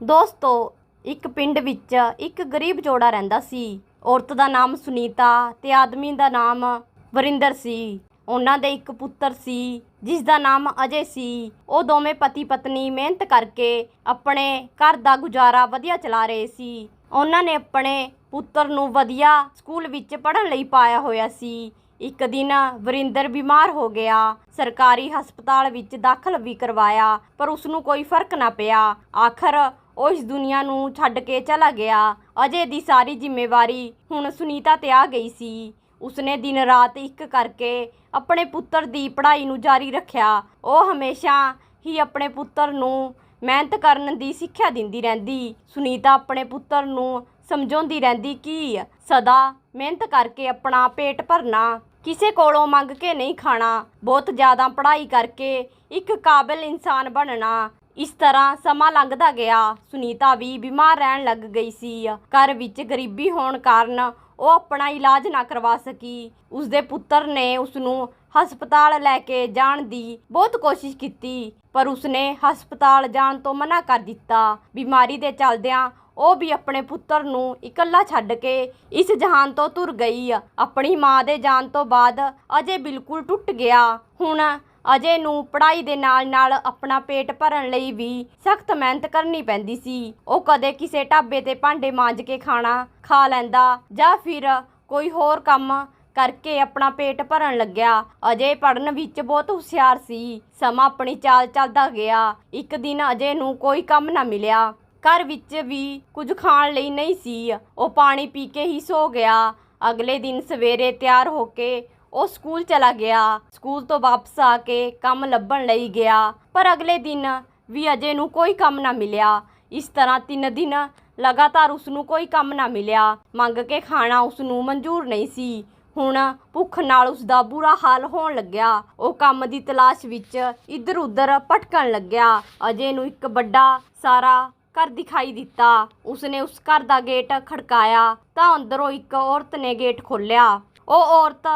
ਦੋਸਤੋ, ਇੱਕ ਪਿੰਡ ਵਿੱਚ ਇੱਕ ਗਰੀਬ ਜੋੜਾ ਰਹਿੰਦਾ ਸੀ। ਔਰਤ ਦਾ ਨਾਮ ਸੁਨੀਤਾ ਤੇ ਆਦਮੀ ਦਾ ਨਾਮ ਵਰਿੰਦਰ ਸੀ। ਉਹਨਾਂ ਦੇ ਇੱਕ ਪੁੱਤਰ ਸੀ, ਜਿਸ ਦਾ ਨਾਮ ਅਜੇ ਸੀ। ਉਹ ਦੋਵੇਂ ਪਤੀ ਪਤਨੀ ਮਿਹਨਤ ਕਰਕੇ ਆਪਣੇ ਘਰ ਦਾ ਗੁਜ਼ਾਰਾ ਵਧੀਆ ਚਲਾ ਰਹੇ ਸੀ। ਉਹਨਾਂ ਨੇ ਆਪਣੇ ਪੁੱਤਰ ਨੂੰ ਵਧੀਆ ਸਕੂਲ ਵਿੱਚ ਪੜ੍ਹਨ ਲਈ ਪਾਇਆ ਹੋਇਆ ਸੀ। ਇੱਕ ਦਿਨ ਵਰਿੰਦਰ ਬਿਮਾਰ ਹੋ ਗਿਆ। ਸਰਕਾਰੀ ਹਸਪਤਾਲ ਵਿੱਚ ਦਾਖਲ ਵੀ ਕਰਵਾਇਆ, ਪਰ ਉਸ ਨੂੰ ਕੋਈ ਫ਼ਰਕ ਨਾ ਪਿਆ। ਆਖਰ ਉਹ ਇਸ ਦੁਨੀਆ ਨੂੰ ਛੱਡ ਕੇ ਚਲਾ ਗਿਆ। ਅਜੇ ਦੀ ਸਾਰੀ ਜ਼ਿੰਮੇਵਾਰੀ ਹੁਣ ਸੁਨੀਤਾ ਤੇ ਆ ਗਈ ਸੀ। ਉਸਨੇ ਦਿਨ ਰਾਤ ਇੱਕ ਕਰਕੇ ਆਪਣੇ ਪੁੱਤਰ ਦੀ ਪੜ੍ਹਾਈ ਨੂੰ ਜਾਰੀ ਰੱਖਿਆ। ਉਹ ਹਮੇਸ਼ਾ ਹੀ ਆਪਣੇ ਪੁੱਤਰ ਨੂੰ ਮਿਹਨਤ ਕਰਨ ਦੀ ਸਿੱਖਿਆ ਦਿੰਦੀ ਰਹਿੰਦੀ। ਸੁਨੀਤਾ ਆਪਣੇ ਪੁੱਤਰ ਨੂੰ ਸਮਝਾਉਂਦੀ ਰਹਿੰਦੀ ਕਿ ਸਦਾ ਮਿਹਨਤ ਕਰਕੇ ਆਪਣਾ ਪੇਟ ਭਰਨਾ, ਕਿਸੇ ਕੋਲੋਂ ਮੰਗ ਕੇ ਨਹੀਂ ਖਾਣਾ, ਬਹੁਤ ਜ਼ਿਆਦਾ ਪੜ੍ਹਾਈ ਕਰਕੇ ਇੱਕ ਕਾਬਿਲ ਇਨਸਾਨ ਬਣਨਾ ਇਸ ਤਰ੍ਹਾਂ ਸਮਾਂ ਲੰਘਦਾ ਗਿਆ। ਸੁਨੀਤਾ ਵੀ ਬਿਮਾਰ ਰਹਿਣ ਲੱਗ ਗਈ ਸੀ। ਘਰ ਵਿੱਚ ਗਰੀਬੀ ਹੋਣ ਕਾਰਨ ਉਹ ਆਪਣਾ ਇਲਾਜ ਨਾ ਕਰਵਾ ਸਕੀ। ਉਸਦੇ ਪੁੱਤਰ ਨੇ ਉਸ ਨੂੰ ਹਸਪਤਾਲ ਲੈ ਕੇ ਜਾਣ ਦੀ ਬਹੁਤ ਕੋਸ਼ਿਸ਼ ਕੀਤੀ, ਪਰ ਉਸਨੇ ਹਸਪਤਾਲ ਜਾਣ ਤੋਂ ਮਨਾ ਕਰ ਦਿੱਤਾ। ਬਿਮਾਰੀ ਦੇ ਚੱਲਦਿਆਂ ਉਹ ਵੀ ਆਪਣੇ ਪੁੱਤਰ ਨੂੰ ਇਕੱਲਾ ਛੱਡ ਕੇ ਇਸ ਜਹਾਨ ਤੋਂ ਤੁਰ ਗਈ। ਆਪਣੀ ਮਾਂ ਦੇ ਜਾਣ ਤੋਂ ਬਾਅਦ ਅਜੇ ਬਿਲਕੁਲ ਟੁੱਟ ਗਿਆ। ਹੁਣ ਅਜੇ ਨੂੰ ਪੜ੍ਹਾਈ ਦੇ ਨਾਲ-ਨਾਲ ਆਪਣਾ ਪੇਟ ਭਰਨ ਲਈ ਵੀ ਸਖਤ ਮਿਹਨਤ ਕਰਨੀ ਪੈਂਦੀ ਸੀ। ਉਹ ਕਦੇ ਕਿਸੇ ਢਾਬੇ ਤੇ ਭਾਂਡੇ ਮਾਂਜ ਕੇ ਖਾਣਾ ਖਾ ਲੈਂਦਾ ਜਾਂ ਫਿਰ ਕੋਈ ਹੋਰ ਕੰਮ ਕਰਕੇ ਆਪਣਾ ਪੇਟ ਭਰਨ ਲੱਗਿਆ। ਅਜੇ ਪੜਨ ਵਿੱਚ ਬਹੁਤ ਹੁਸ਼ਿਆਰ ਸੀ। ਸਮਾਂ ਆਪਣੀ ਚਾਲ ਚੱਲਦਾ ਗਿਆ। ਇੱਕ ਦਿਨ ਅਜੇ ਨੂੰ ਕੋਈ ਕੰਮ ਨਾ ਮਿਲਿਆ। ਘਰ ਵਿੱਚ ਵੀ ਕੁਝ ਖਾਣ ਲਈ ਨਹੀਂ ਸੀ। ਉਹ ਪਾਣੀ ਪੀ ਕੇ ਹੀ ਸੋ ਗਿਆ। ਅਗਲੇ ਦਿਨ ਸਵੇਰੇ ਤਿਆਰ ਹੋ ਕੇ ਉਹ ਸਕੂਲ ਚਲਾ ਗਿਆ। ਸਕੂਲ ਤੋਂ ਵਾਪਸ ਆ ਕੇ ਕੰਮ ਲੱਭਣ ਲਈ ਗਿਆ। ਪਰ ਅਗਲੇ ਦਿਨ ਵੀ ਅਜੇ ਨੂੰ ਕੋਈ ਕੰਮ ਨਾ ਮਿਲਿਆ। ਇਸ ਤਰ੍ਹਾਂ ਤਿੰਨ ਦਿਨ ਲਗਾਤਾਰ ਉਸ ਨੂੰ ਕੋਈ ਕੰਮ ਨਾ ਮਿਲਿਆ। ਮੰਗ ਕੇ ਖਾਣਾ ਉਸ ਨੂੰ ਮਨਜ਼ੂਰ ਨਹੀਂ ਸੀ। ਹੁਣ ਭੁੱਖ ਨਾਲ ਉਸ ਦਾ ਬੁਰਾ ਹਾਲ ਹੋਣ ਲੱਗਿਆ। ਉਹ ਕੰਮ ਦੀ ਤਲਾਸ਼ ਵਿੱਚ ਇੱਧਰ ਉੱਧਰ ਭਟਕਣ ਲੱਗਿਆ। ਅਜੇ ਨੂੰ ਇੱਕ ਵੱਡਾ ਸਾਰਾ ਘਰ ਦਿਖਾਈ ਦਿੱਤਾ। ਉਸਨੇ ਉਸ ਘਰ ਦਾ ਗੇਟ ਖੜਕਾਇਆ। ਤਾਂ ਅੰਦਰੋਂ ਇੱਕ ਔਰਤ ਨੇ ਗੇਟ ਖੋਲ੍ਹਿਆ। ਉਹ ਔਰਤ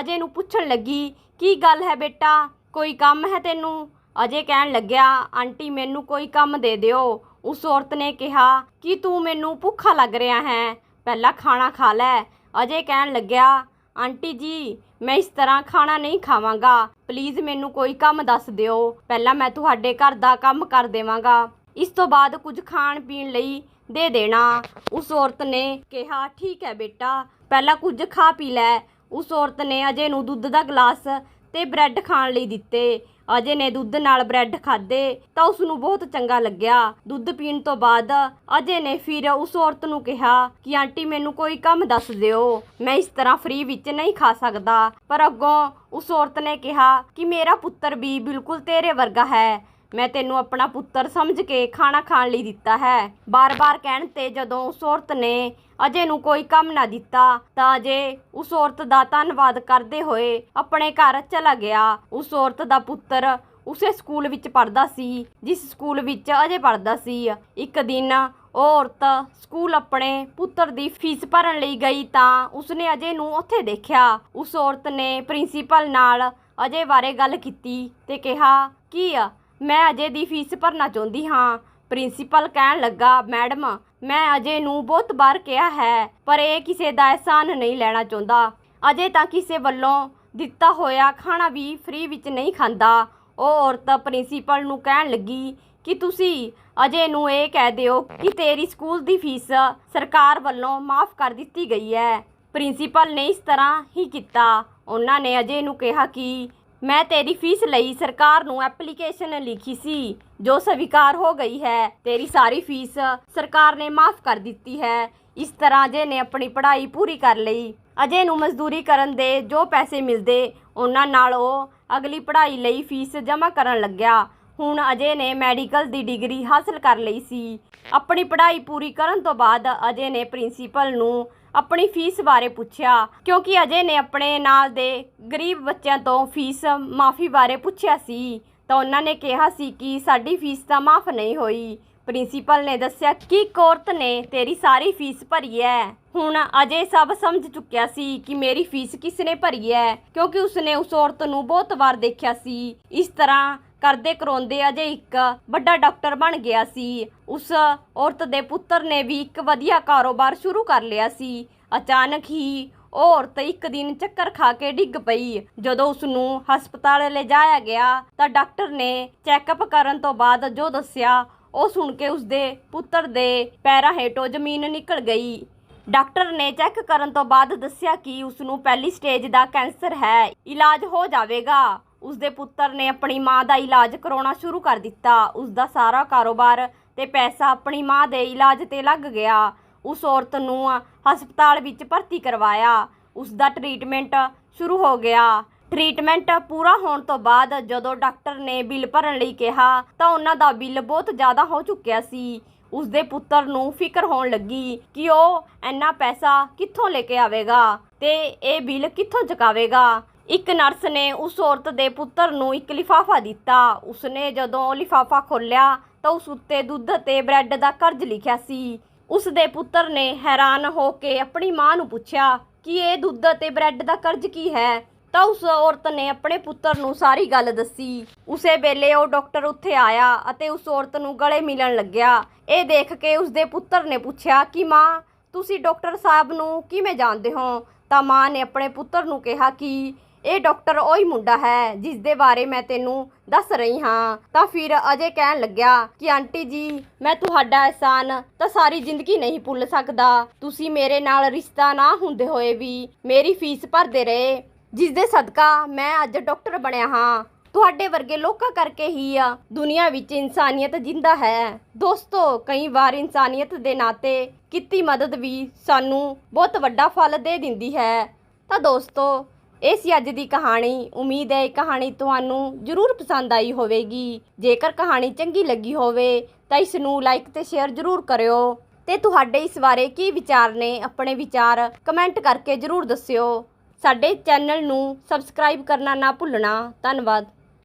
ਅਜੇ ਨੂੰ ਪੁੱਛਣ ਲੱਗੀ, ਕੀ ਗੱਲ ਹੈ ਬੇਟਾ? ਕੋਈ ਕੰਮ ਹੈ ਤੈਨੂੰ? ਅਜੇ ਕਹਿਣ ਲੱਗਿਆ, ਆਂਟੀ, ਮੈਨੂੰ ਕੋਈ ਕੰਮ ਦੇ ਦਿਓ। ਉਸ ਔਰਤ ਨੇ ਕਿਹਾ, ਕਿ ਤੂੰ ਮੈਨੂੰ ਭੁੱਖਾ ਲੱਗ ਰਿਹਾ ਹੈ? ਪਹਿਲਾਂ ਖਾਣਾ ਖਾ ਲੈ। ਅਜੇ ਕਹਿਣ ਲੱਗਿਆ, ਆਂਟੀ ਜੀ, ਮੈਂ ਇਸ ਤਰ੍ਹਾਂ ਖਾਣਾ ਨਹੀਂ ਖਾਵਾਂਗਾ। ਪਲੀਜ਼ ਮੈਨੂੰ ਕੋਈ ਕੰਮ ਦੱਸ ਦਿਓ। ਪਹਿਲਾਂ ਮੈਂ ਤੁਹਾਡੇ ਘਰ ਦਾ ਕੰਮ ਕਰ ਦੇਵਾਂਗਾ। ਇਸ ਤੋਂ ਬਾਅਦ ਕੁਝ ਖਾਣ ਪੀਣ ਲਈ ਦੇ ਦੇਣਾ। ਉਸ ਔਰਤ ਨੇ ਕਿਹਾ, ਠੀਕ ਹੈ ਬੇਟਾ, ਪਹਿਲਾਂ ਕੁਝ ਖਾ ਪੀ ਲੈ। ਉਸ ਔਰਤ ਨੇ ਅਜੇ ਨੂੰ ਦੁੱਧ ਦਾ ਗਲਾਸ ਤੇ ਬ੍ਰੈਡ ਖਾਣ ਲਈ ਦਿੱਤੇ। ਅਜੇ ਨੇ ਦੁੱਧ ਨਾਲ ਬ੍ਰੈਡ ਖਾਦੇ ਤਾਂ ਉਸ ਨੂੰ ਬਹੁਤ ਚੰਗਾ ਲੱਗਿਆ। ਦੁੱਧ ਪੀਣ ਤੋਂ ਬਾਅਦ ਅਜੇ ਨੇ ਫਿਰ ਉਸ ਔਰਤ ਨੂੰ ਕਿਹਾ ਕਿ, ਆਂਟੀ, ਮੈਨੂੰ ਕੋਈ ਕੰਮ ਦੱਸ ਦਿਓ। ਮੈਂ ਇਸ ਤਰ੍ਹਾਂ ਫ੍ਰੀ ਵਿੱਚ ਨਹੀਂ ਖਾ ਸਕਦਾ। ਪਰ ਅੱਗੋਂ ਉਸ ਔਰਤ ਨੇ ਕਿਹਾ ਕਿ, ਮੇਰਾ ਪੁੱਤਰ ਵੀ ਬਿਲਕੁਲ ਤੇਰੇ ਵਰਗਾ ਹੈ। ਮੈਂ ਤੈਨੂੰ ਆਪਣਾ ਪੁੱਤਰ ਸਮਝ ਕੇ ਖਾਣਾ ਖਾਣ ਲਈ ਦਿੱਤਾ ਹੈ। ਬਾਰ-ਬਾਰ ਕਹਿਣ ਤੇ ਜਦੋਂ ਉਸ ਔਰਤ ਨੇ ਅਜੇ ਨੂੰ ਕੋਈ ਕੰਮ ਨਾ ਦਿੱਤਾ, ਤਾਂ ਅਜੇ ਉਸ ਔਰਤ ਦਾ ਧੰਨਵਾਦ ਕਰਦੇ ਹੋਏ ਆਪਣੇ ਘਰ ਚਲਾ ਗਿਆ। ਉਸ ਔਰਤ ਦਾ ਪੁੱਤਰ ਉਸੇ ਸਕੂਲ ਵਿੱਚ ਪੜ੍ਹਦਾ ਸੀ, ਜਿਸ ਸਕੂਲ ਵਿੱਚ ਅਜੇ ਪੜ੍ਹਦਾ ਸੀ। ਇੱਕ ਦਿਨ ਉਹ ਔਰਤ ਸਕੂਲ ਆਪਣੇ ਪੁੱਤਰ ਦੀ ਫੀਸ ਭਰਨ ਲਈ ਗਈ ਤਾਂ ਉਸਨੇ ਅਜੇ ਨੂੰ ਉੱਥੇ ਦੇਖਿਆ। ਉਸ ਔਰਤ ਨੇ ਪ੍ਰਿੰਸੀਪਲ ਨਾਲ ਅਜੇ ਬਾਰੇ ਗੱਲ ਕੀਤੀ ਤੇ ਕਿਹਾ, ਕੀ ਆ? ਮੈਂ ਅਜੇ ਦੀ ਫੀਸ ਭਰਨਾ ਚਾਹੁੰਦੀ ਹਾਂ। ਪ੍ਰਿੰਸੀਪਲ ਕਹਿਣ ਲੱਗਾ, ਮੈਡਮ, ਮੈਂ ਅਜੇ ਨੂੰ ਬਹੁਤ ਵਾਰ ਕਿਹਾ ਹੈ, ਪਰ ਇਹ ਕਿਸੇ ਦਾ ਅਹਿਸਾਨ ਨਹੀਂ ਲੈਣਾ ਚਾਹੁੰਦਾ। ਅਜੇ ਤਾਂ ਕਿਸੇ ਵੱਲੋਂ ਦਿੱਤਾ ਹੋਇਆ ਖਾਣਾ ਵੀ ਫ੍ਰੀ ਵਿੱਚ ਨਹੀਂ ਖਾਂਦਾ। ਉਹ ਔਰਤ ਪ੍ਰਿੰਸੀਪਲ ਨੂੰ ਕਹਿਣ ਲੱਗੀ, ਕਿ ਤੁਸੀਂ ਅਜੇ ਨੂੰ ਇਹ ਕਹਿ ਦਿਓ ਕਿ ਤੇਰੀ ਸਕੂਲ ਦੀ ਫੀਸ ਸਰਕਾਰ ਵੱਲੋਂ ਮਾਫ ਕਰ ਦਿੱਤੀ ਗਈ ਹੈ? ਪ੍ਰਿੰਸੀਪਲ ਨੇ ਇਸ ਤਰ੍ਹਾਂ ਹੀ ਕੀਤਾ। ਉਹਨਾਂ ਨੇ ਅਜੇ ਨੂੰ ਕਿਹਾ ਕਿ ਮੈਂ ਤੇਰੀ ਫੀਸ ਲਈ ਸਰਕਾਰ ਨੂੰ ਐਪਲੀਕੇਸ਼ਨ ਲਿਖੀ ਸੀ, ਜੋ ਸਵੀਕਾਰ ਹੋ ਗਈ ਹੈ। ਤੇਰੀ ਸਾਰੀ ਫੀਸ ਸਰਕਾਰ ਨੇ ਮਾਫ ਕਰ ਦਿੱਤੀ ਹੈ। ਇਸ ਤਰ੍ਹਾਂ ਅਜੇ ਨੇ ਆਪਣੀ ਪੜ੍ਹਾਈ ਪੂਰੀ ਕਰ ਲਈ। ਅਜੇ ਨੂੰ ਮਜ਼ਦੂਰੀ ਕਰਨ ਦੇ ਜੋ ਪੈਸੇ ਮਿਲਦੇ, ਉਹਨਾਂ ਨਾਲ ਉਹ ਅਗਲੀ ਪੜ੍ਹਾਈ ਲਈ ਫੀਸ ਜਮ੍ਹਾਂ ਕਰਨ ਲੱਗਿਆ। ਹੁਣ ਅਜੇ ਨੇ ਮੈਡੀਕਲ ਦੀ ਡਿਗਰੀ ਹਾਸਲ ਕਰ ਲਈ ਸੀ। ਆਪਣੀ ਪੜ੍ਹਾਈ ਪੂਰੀ ਕਰਨ ਤੋਂ ਬਾਅਦ ਅਜੇ ਨੇ ਪ੍ਰਿੰਸੀਪਲ ਨੂੰ ਆਪਣੀ ਫੀਸ ਬਾਰੇ ਪੁੱਛਿਆ, ਕਿਉਂਕਿ ਅਜੇ ਨੇ ਆਪਣੇ ਨਾਲ ਦੇ ਗਰੀਬ ਬੱਚਿਆਂ ਤੋਂ ਫੀਸ ਮਾਫੀ ਬਾਰੇ ਪੁੱਛਿਆ ਸੀ, ਤਾਂ ਉਹਨਾਂ ਨੇ ਕਿਹਾ ਸੀ ਕਿ ਸਾਡੀ ਫੀਸ ਤਾਂ ਮਾਫ ਨਹੀਂ ਹੋਈ। ਪ੍ਰਿੰਸੀਪਲ ਨੇ ਦੱਸਿਆ ਕਿ ਕੋਰਟ ਨੇ ਤੇਰੀ ਸਾਰੀ ਫੀਸ ਭਰੀ ਹੈ ਹੁਣ ਅਜੇ ਸਭ ਸਮਝ ਚੁੱਕਿਆ ਸੀ ਕਿ ਮੇਰੀ ਫੀਸ ਕਿਸ ਨੇ ਭਰੀ ਹੈ ਕਿਉਂਕਿ ਉਸਨੇ ਉਸ ਔਰਤ ਨੂੰ ਬਹੁਤ ਵਾਰ ਦੇਖਿਆ ਸੀ। ਇਸ ਤਰ੍ਹਾਂ ਕਰਦੇ ਕਰਾਉਂਦੇ ਅਜੇ ਇੱਕ ਵੱਡਾ ਡਾਕਟਰ ਬਣ ਗਿਆ ਸੀ। ਉਸ ਔਰਤ ਦੇ ਪੁੱਤਰ ਨੇ ਵੀ ਇੱਕ ਵਧੀਆ ਕਾਰੋਬਾਰ ਸ਼ੁਰੂ ਕਰ ਲਿਆ ਸੀ। ਅਚਾਨਕ ਹੀ ਉਹ ਔਰਤ ਇੱਕ ਦਿਨ ਚੱਕਰ ਖਾ ਕੇ ਡਿੱਗ ਪਈ। ਜਦੋਂ ਉਸ ਨੂੰ ਹਸਪਤਾਲ ਲਿਜਾਇਆ ਗਿਆ ਤਾਂ ਡਾਕਟਰ ਨੇ ਚੈੱਕਅਪ ਕਰਨ ਤੋਂ ਬਾਅਦ ਜੋ ਦੱਸਿਆ ਉਹ ਸੁਣ ਕੇ ਉਸਦੇ ਪੁੱਤਰ ਦੇ ਪੈਰਾਂ ਹੇਠੋਂ ਜ਼ਮੀਨ ਨਿਕਲ ਗਈ। ਡਾਕਟਰ ਨੇ ਚੈੱਕ ਕਰਨ ਤੋਂ ਬਾਅਦ ਦੱਸਿਆ ਕਿ ਉਸ ਨੂੰ ਪਹਿਲੀ ਸਟੇਜ ਦਾ ਕੈਂਸਰ ਹੈ। ਇਲਾਜ ਹੋ ਜਾਵੇਗਾ। ਉਸ ਦੇ ਪੁੱਤਰ ਨੇ ਆਪਣੀ ਮਾਂ ਦਾ ਇਲਾਜ ਕਰਾਉਣਾ ਸ਼ੁਰੂ ਕਰ ਦਿੱਤਾ। ਉਸ ਦਾ ਸਾਰਾ ਕਾਰੋਬਾਰ ਤੇ ਪੈਸਾ ਆਪਣੀ ਮਾਂ ਦੇ ਇਲਾਜ ਤੇ ਲੱਗ ਗਿਆ। ਉਸ ਔਰਤ ਨੂੰ ਹਸਪਤਾਲ ਵਿੱਚ ਭਰਤੀ ਕਰਵਾਇਆ। ਉਸ ਦਾ ਟ੍ਰੀਟਮੈਂਟ ਸ਼ੁਰੂ ਹੋ ਗਿਆ। ਟ੍ਰੀਟਮੈਂਟ ਪੂਰਾ ਹੋਣ ਤੋਂ ਬਾਅਦ ਜਦੋਂ ਡਾਕਟਰ ਨੇ ਬਿੱਲ ਭਰਨ ਲਈ ਕਿਹਾ, ਤਾਂ ਉਹਨਾਂ ਦਾ ਬਿੱਲ ਬਹੁਤ ਜ਼ਿਆਦਾ ਹੋ ਚੁੱਕਿਆ ਸੀ। ਉਸ ਦੇ ਪੁੱਤਰ ਨੂੰ ਫਿਕਰ ਹੋਣ ਲੱਗੀ ਕਿ ਉਹ ਇੰਨਾ ਪੈਸਾ ਕਿੱਥੋਂ ਲੈ ਕੇ ਆਵੇਗਾ ਤੇ ਇਹ ਬਿੱਲ ਕਿੱਥੋਂ ਚੁਕਾਵੇਗਾ। ਇੱਕ ਨਰਸ ਨੇ ਉਸ ਔਰਤ ਦੇ ਪੁੱਤਰ ਨੂੰ ਇੱਕ ਲਿਫਾਫਾ ਦਿੱਤਾ। ਉਸਨੇ ਜਦੋਂ ਉਹ ਲਿਫਾਫਾ ਖੋਲ੍ਹਿਆ, ਤਾਂ ਉਸ ਉੱਤੇ ਦੁੱਧ ਤੇ ਬ੍ਰੈਡ ਦਾ ਕਰਜ਼ ਲਿਖਿਆ ਸੀ। ਉਸ ਦੇ ਪੁੱਤਰ ਨੇ ਹੈਰਾਨ ਹੋ ਕੇ ਆਪਣੀ ਮਾਂ ਨੂੰ ਪੁੱਛਿਆ ਕਿ ਇਹ ਦੁੱਧ ਤੇ ਬ੍ਰੈਡ ਦਾ ਕਰਜ਼ ਕੀ ਹੈ? ਤਾਂ ਉਸ ਔਰਤ ਨੇ ਆਪਣੇ ਪੁੱਤਰ ਨੂੰ ਸਾਰੀ ਗੱਲ ਦੱਸੀ। ਉਸੇ ਵੇਲੇ ਉਹ ਡਾਕਟਰ ਉੱਥੇ ਆਇਆ ਅਤੇ ਉਸ ਔਰਤ ਨੂੰ ਗਲੇ ਮਿਲਣ ਲੱਗਿਆ। ਇਹ ਦੇਖ ਕੇ ਉਸ ਦੇ ਪੁੱਤਰ ਨੇ ਪੁੱਛਿਆ ਕਿ ਮਾਂ, ਤੁਸੀਂ ਡਾਕਟਰ ਸਾਹਿਬ ਨੂੰ ਕਿਵੇਂ ਜਾਣਦੇ ਹੋ? ਤਾਂ ਮਾਂ ਨੇ ਆਪਣੇ ਪੁੱਤਰ ਨੂੰ ਕਿਹਾ ਕਿ ਇਹ ਡਾਕਟਰ ਉਹੀ ਮੁੰਡਾ ਹੈ ਜਿਸ ਦੇ ਬਾਰੇ ਮੈਂ ਤੈਨੂੰ ਦੱਸ ਰਹੀ ਹਾਂ। ਤਾਂ ਫਿਰ ਅਜੇ ਕਹਿਣ ਲੱਗਿਆ ਕਿ ਆਂਟੀ ਜੀ, ਮੈਂ ਤੁਹਾਡਾ ਅਹਿਸਾਨ ਤਾਂ ਸਾਰੀ ਜ਼ਿੰਦਗੀ ਨਹੀਂ ਭੁੱਲ ਸਕਦਾ। ਤੁਸੀਂ ਮੇਰੇ ਨਾਲ ਰਿਸ਼ਤਾ ਨਾ ਹੁੰਦੇ ਹੋਏ ਵੀ ਮੇਰੀ ਫੀਸ ਭਰਦੇ ਰਹੇ। ਜਿਸ ਦੇ ਸਦਕਾ ਮੈਂ ਅੱਜ ਡਾਕਟਰ ਬਣਿਆ ਹਾਂ। ਤੁਹਾਡੇ ਵਰਗੇ ਲੋਕਾਂ ਕਰਕੇ ਹੀ ਆ। ਦੁਨੀਆ ਵਿੱਚ ਇਨਸਾਨੀਅਤ ਜਿੰਦਾ ਹੈ। ਦੋਸਤੋ, ਕਈ ਵਾਰ ਇਨਸਾਨੀਅਤ ਦੇ ਨਾਤੇ ਕੀਤੀ ਮਦਦ ਵੀ ਸਾਨੂੰ ਬਹੁਤ ਵੱਡਾ ਫਲ ਦੇ ਦਿੰਦੀ ਹੈ। ਤਾਂ ਦੋਸਤੋ, ਇਹ ਸੀ ਅੱਜ ਦੀ ਕਹਾਣੀ। ਉਮੀਦ ਹੈ ਇਹ ਕਹਾਣੀ ਤੁਹਾਨੂੰ ਜ਼ਰੂਰ ਪਸੰਦ ਆਈ ਹੋਵੇਗੀ। ਜੇਕਰ ਕਹਾਣੀ ਚੰਗੀ ਲੱਗੀ ਹੋਵੇ, ਤਾਂ ਇਸ ਨੂੰ ਲਾਈਕ ਤੇ ਸ਼ੇਅਰ ਜ਼ਰੂਰ ਕਰਿਓ। ਤੇ ਤੁਹਾਡੇ ਇਸ ਬਾਰੇ ਕੀ ਵਿਚਾਰ ਨੇ, ਆਪਣੇ ਵਿਚਾਰ ਕਮੈਂਟ ਕਰਕੇ ਜ਼ਰੂਰ ਦੱਸਿਓ। ਸਾਡੇ ਚੈਨਲ ਨੂੰ ਸਬਸਕ੍ਰਾਈਬ ਕਰਨਾ ਨਾ ਭੁੱਲਣਾ। ਧੰਨਵਾਦ।